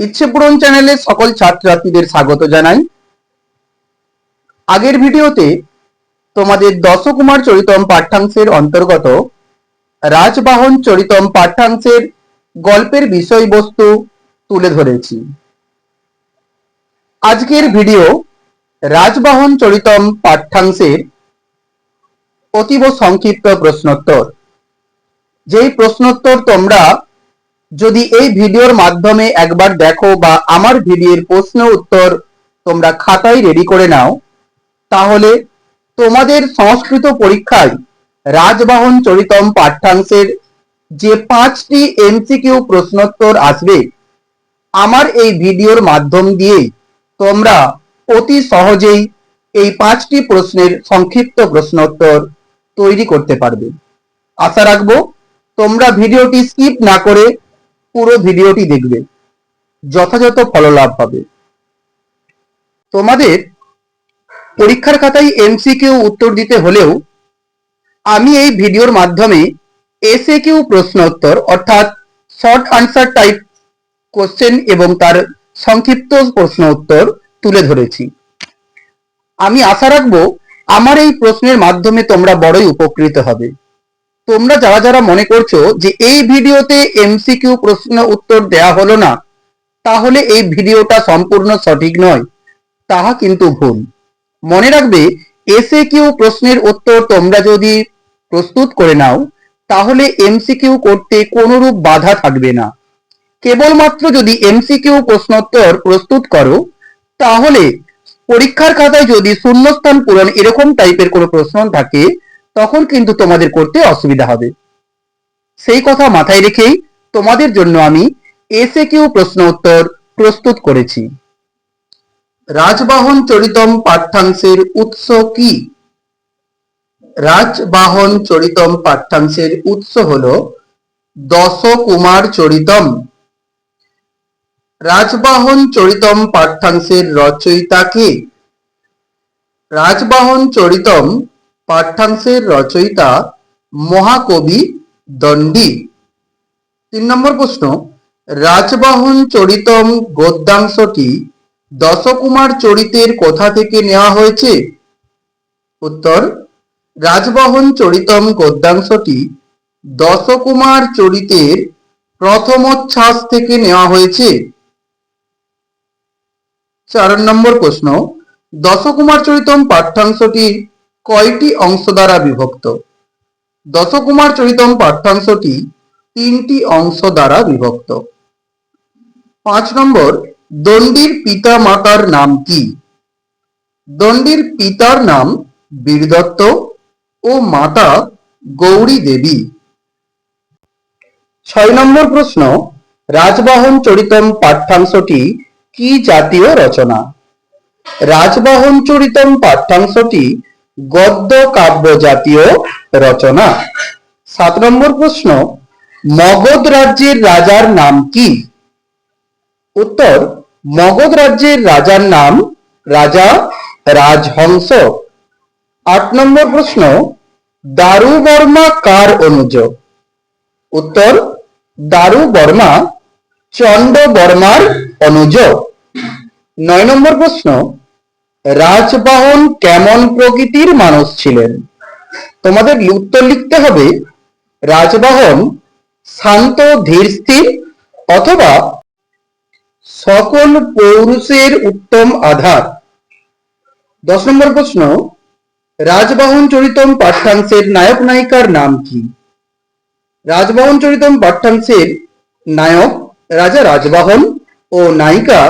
ইচ্ছে পূরণ চ্যানেলে সকল ছাত্রছাত্রীদের স্বাগত জানাই। আগের ভিডিওতে তোমাদের দশকুমার চরিতম পাঠ্যাংশের অন্তর্গত রাজবাহন চরিতম পাঠ্যাংশের গল্পের বিষয়বস্তু তুলে ধরেছি। আজকের ভিডিও রাজবাহন চরিতম পাঠ্যাংশের অতীব সংক্ষিপ্ত প্রশ্নোত্তর। যেই প্রশ্নোত্তর তোমরা যদি এই ভিডিওর মাধ্যমে একবার দেখো বা আমার ভিডিওর প্রশ্ন উত্তর তোমরা খাতায় রেডি করে নাও, তাহলে তোমাদের সংস্কৃত পরীক্ষায় রাজবাহন চরিতম পাঠ্যাংশের যে পাঁচটি এমসিকিউ প্রশ্নোত্তর আসবে, আমার এই ভিডিওর মাধ্যম দিয়ে তোমরা অতি সহজেই এই পাঁচটি প্রশ্নের সংক্ষিপ্ত প্রশ্নোত্তর তৈরি করতে পারবে। আশা রাখব তোমরা ভিডিওটি স্কিপ না করে পুরো ভিডিওটি দেখবে। যথাযথ ফললাভ হবে। তোমাদের পরীক্ষার খাতায় এমসিকিউ উত্তর দিতে হলেও আমি এই ভিডিওর মাধ্যমে এসএ কিউ প্রশ্ন উত্তর অর্থাৎ শর্ট আনসার টাইপ কোশ্চেন এবং তার সংক্ষিপ্ত প্রশ্ন উত্তর তুলে ধরেছি। আমি আশা রাখব, আমার এই প্রশ্নের মাধ্যমে তোমরা বড়ই উপকৃত হবে। তোমরা যারা যারা মনে করছ যে এই ভিডিওতে এমসিকিউ প্রশ্ন উত্তর দেয়া হলো না, তাহলে এই ভিডিওটা সম্পূর্ণ সঠিক নয়। তাহা কিন্তু ভুল। মনে রাখবে এসএ কিউ প্রশ্নের উত্তর তোমরা যদি প্রস্তুত করে নাও, তাহলে এমসিকিউ করতে কোনোরূপ বাধা থাকবে না। কেবলমাত্র যদি এমসিকিউ প্রশ্নোত্তর প্রস্তুত করো, তাহলে পরীক্ষার খাতায় যদি শূন্যস্থান পূরণ এরকম টাইপের কোনো প্রশ্ন থাকে তখন কিন্তু তোমাদের করতে অসুবিধা হবে। সেই কথা মাথায় রেখেই তোমাদের জন্য আমি এসে কিউ প্রশ্ন উত্তর প্রস্তুত করেছি। রাজবাহন চরিতম পাঠ্যাংশের উৎস কি? রাজবাহন চরিতম পাঠ্যাংশের উৎস হল দশকুমার চরিতম। রাজবাহন চরিতম পাঠ্যাংশের রচয়িতা কে? রাজবাহন চরিতম পাঠ্যাংশের রচয়িতা মহাকবি দণ্ডী। তিন নম্বর প্রশ্ন, রাজবাহন চরিতম গদ্যাংশটি দশকুমার চরিতের কোথা থেকে নেওয়া হয়েছে? উত্তর, রাজবাহন চরিতম গদ্যাংশটি দশকুমার চরিতের প্রথমোচ্ছ্বাস থেকে নেওয়া হয়েছে। চার নম্বর প্রশ্ন, দশকুমার চরিতম পাঠ্যাংশটি কয়টি অংশ দ্বারা বিভক্ত? দশকুমার চরিতম পাঠ্যাংশটি তিনটি অংশ দ্বারা বিভক্ত। পাঁচ নম্বর, দণ্ডির পিতা মাতার নাম কি? দণ্ডির পিতার নাম বীরদত্ত ও মাতা গৌরী দেবী। ছয় নম্বর প্রশ্ন, রাজবাহন চরিতম পাঠ্যাংশটি কি জাতীয় রচনা? রাজবাহন চরিতম পাঠ্যাংশটি গদ্য কাব্য জাতীয় রচনা। সাত নম্বর প্রশ্ন, মগধ রাজ্যের রাজার নাম কি? উত্তর, মগধ রাজ্যের রাজার নাম রাজা রাজহংস। আট নম্বর প্রশ্ন দারু বর্মা কার অনুজ? উত্তর দারু বর্মা চন্ড বর্মার অনুজ। নয় নম্বর প্রশ্ন রাজবাহন কেমন প্রকৃতির মানুষ ছিলেন? তোমাদের উত্তর লিখতে হবে, রাজবাহন শান্ত, ধীর, স্থির অথবা সকল পৌরুষের উত্তম আধার? দশ নম্বর প্রশ্ন, রাজবাহন চরিতম পাঠ্যাংশের নায়ক নায়িকার নাম কি? রাজবাহন চরিতম পাঠ্যাংশের নায়ক রাজা রাজবাহন ও নায়িকা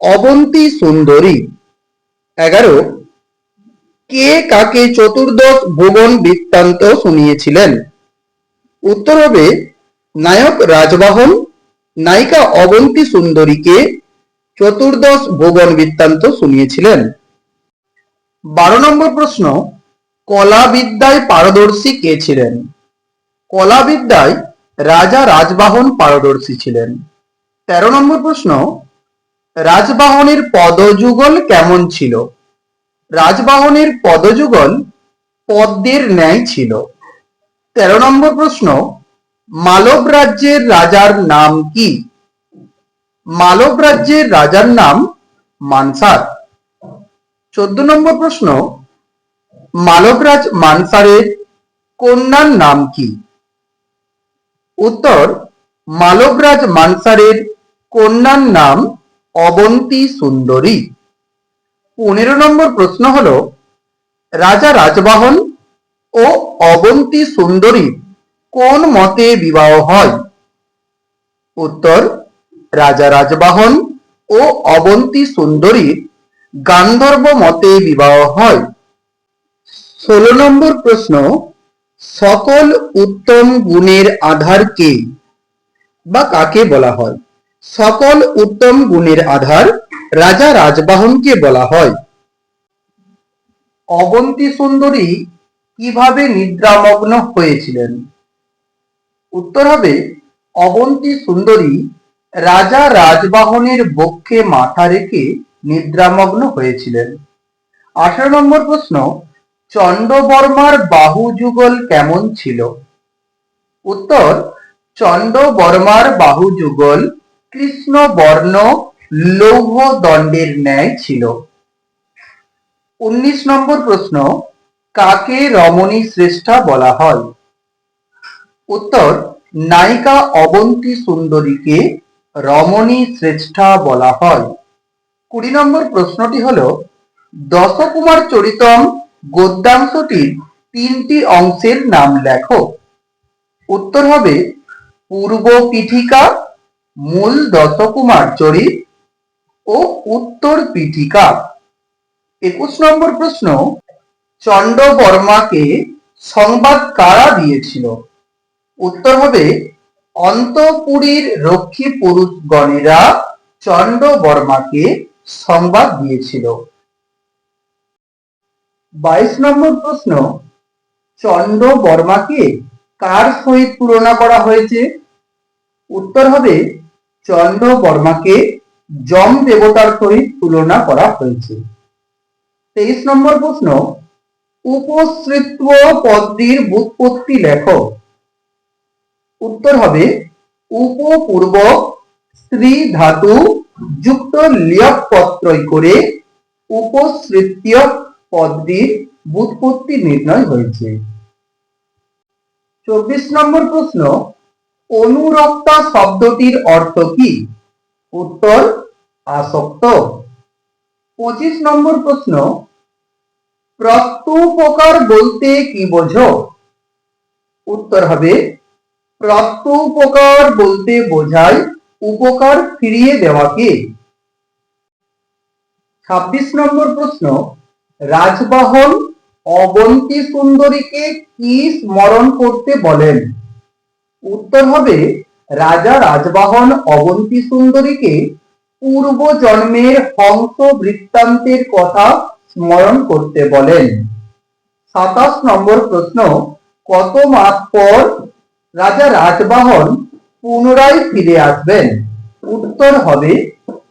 অবন্তী সুন্দরী। এগারো, কে কাকে চতুর্দশ ভুবন বৃত্তান্ত শুনিয়েছিলেন? উত্তর হবে, নায়ক রাজবাহন, নায়িকা অবন্তী সুন্দরীকে চতুর্দশ ভুবন বৃত্তান্ত শুনিয়েছিলেন। বারো নম্বর প্রশ্ন কলা বিদ্যায় পারদর্শী কে ছিলেন? কলা বিদ্যায় রাজা রাজবাহন পারদর্শী ছিলেন। তেরো নম্বর প্রশ্ন রাজবাহনের পদযুগল কেমন ছিল? রাজবাহনের পদযুগল পদ্মের ন্যায় ছিল। তেরো নম্বর প্রশ্ন, মালব রাজ্যের রাজার নাম কি? মালব রাজ্যের রাজার নাম মানসার। চোদ্দ নম্বর প্রশ্ন মালবরাজ মানসারের কন্যার নাম কি? উত্তর মালবরাজ মানসারের কন্যার নাম অবন্তী সুন্দরী। পনেরো নম্বর প্রশ্ন হল, রাজা রাজবাহন ও অবন্তী সুন্দরী কোন মতে বিবাহ হয়? উত্তর, রাজা রাজবাহন ও অবন্তী সুন্দরীর গান্ধর্ব মতে বিবাহ হয়। ষোলো নম্বর প্রশ্ন, সকল উত্তম গুণের আধার কে বা কাকে বলা হয়? সকল উত্তম গুণের আধার রাজা রাজবাহনকে বলা হয়। অবন্তী সুন্দরী কীভাবে নিদ্রামগ্ন হয়েছিলেন? উত্তর হবে, অবন্তী সুন্দরী রাজা রাজবাহনের বক্ষে মাথা রেখে নিদ্রামগ্ন হয়েছিলেন। আঠারো নম্বর প্রশ্ন চন্ডবর্মার বাহু যুগল কেমন ছিল? উত্তর চন্ডবর্মার বাহু যুগল কৃষ্ণ বর্ণ লৌহ দণ্ডের ন্যায় ছিল। উনিশ নম্বর প্রশ্ন, কাকে রমণী শ্রেষ্ঠা বলা হয়? উত্তর, নায়িকা অবন্তী সুন্দরীকে রমণী শ্রেষ্ঠা বলা হয়। কুড়ি নম্বর প্রশ্নটি হল, দশকুমার চরিতম গদ্যাংশটির তিনটি অংশের নাম লেখো। উত্তর হবে পূর্ব পীঠিকা মূল দশকুমার চরিত ও উত্তর পিঠিকা। একুশ নম্বর প্রশ্ন চন্ড বর্মাকে সংবাদ কারা দিয়েছিল? উত্তর হবে অন্তপুরীর রক্ষী পুরুষগণেরা চন্ড বর্মাকে সংবাদ দিয়েছিল। বাইশ নম্বর প্রশ্ন চন্ড বর্মাকে কার সহিত তুলনা করা হয়েছে? উত্তর হবে চন্ড বর্মাকে যম দেবতার সহিত তুলনা করা হয়েছে। তেইশ নম্বর প্রশ্ন, উপসৃত্ব পদটির বুৎপত্তি লেখো উত্তর হবে, উপপূর্ব স্ত্রী ধাতু যুক্ত লিয়ক পত্রই করে উপসৃত্য পদটির বুৎপত্তি নির্ণয় হয়েছে। চব্বিশ নম্বর প্রশ্ন অনুরক্তা শব্দটির অর্থ কি? উত্তর, আসক্ত। পঁচিশ নম্বর প্রশ্ন, প্রত্যুপকার বলতে কি বোঝো? উত্তর হবে, প্রত্যুপকার বলতে বোঝায় উপকার ফিরিয়ে দেওয়াকে ছাব্বিশ নম্বর প্রশ্ন, রাজবাহন অবন্তী সুন্দরীকে কি স্মরণ করতে বলেন? উত্তর হবে রাজা রাজবাহন অবন্তী সুন্দরীকে পূর্ব জন্মের হংস বৃত্তান্তের কথা স্মরণ করতে বলেন। সাতাশ নম্বর প্রশ্ন, কত মাস পর রাজা রাজবাহন পুনরায় ফিরে আসবেন? উত্তর হবে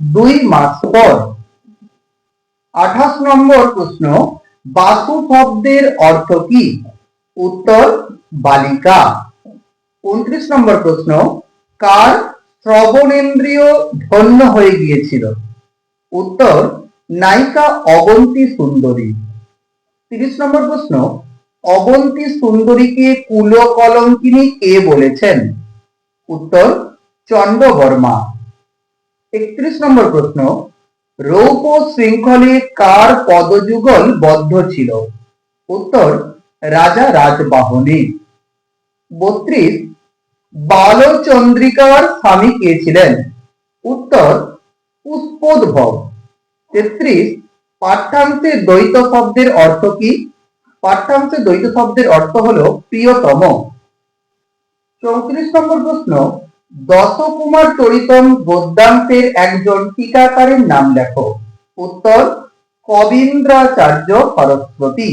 দুই মাস পর। আঠাশ নম্বর প্রশ্ন, বাসু শব্দের অর্থ কি? উত্তর, বালিকা। উনত্রিশ নম্বর প্রশ্ন, কার শ্রবণেন্দ্রিয় ধন্য হয়ে গিয়েছিল? উত্তর, নায়িকা অবন্তী সুন্দরী। তিরিশ নম্বর প্রশ্ন, অবন্তী সুন্দরীকে কুল কলঙ্কিনী কে বলেছেন? উত্তর চন্ড বর্মা একত্রিশ নম্বর প্রশ্ন রৌপ শৃঙ্খলে কার পদযুগল বদ্ধ ছিল? উত্তর, রাজা রাজবাহনে। বত্রিশ বালচন্দ্রিকার স্বামী কে ছিলেন? উত্তর পুষ্পোদ্ভব তেত্রিশ, পাঠ্যাংশে দ্বৈত শব্দের অর্থ কি? পাঠ্যাংশে দ্বৈত শব্দের অর্থ হলো প্রিয়তম। চৌত্রিশ নম্বর প্রশ্ন, দশকুমার চরিতম গদ্যাংশের একজন টিকাকারের নাম লেখো। উত্তর, কবীন্দ্রাচার্য সরস্বতী।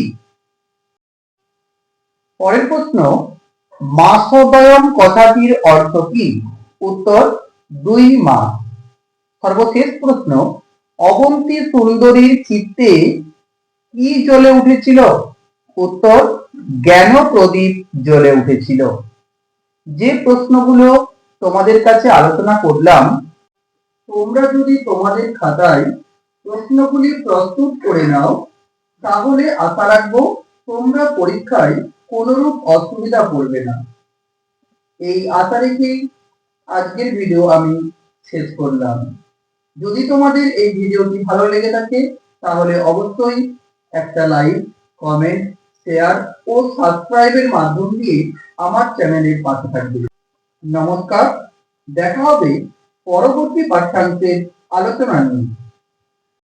পরের প্রশ্ন মাসোদয়ম কথাটির অর্থ কি? উত্তর, দুই মাস সর্বশেষ প্রশ্ন, অবন্তী সুন্দরীর চিত্তে কি জ্বলে উঠেছিল? উত্তর, জ্ঞান প্রদীপ জ্বলে উঠেছিল। যে প্রশ্নগুলো তোমাদের কাছে আলোচনা করলাম, তোমরা যদি তোমাদের খাতায় প্রশ্নগুলি প্রস্তুত করে নাও, তাহলে আশা রাখব তোমরা পরীক্ষায় কোনোরূপ অসুবিধা পড়বে না। এই আশা আজকের ভিডিও আমি শেষ করলাম। যদি তোমাদের এই ভিডিওটি ভালো লেগে থাকে, তাহলে অবশ্যই একটা লাইক কমেন্ট শেয়ার ও সাবস্ক্রাইবের মাধ্যম দিয়ে আমার চ্যানেলের পাশে থাকবে। নমস্কার, দেখা হবে পরবর্তী পাঠ্যাংশের আলোচনা নিয়ে।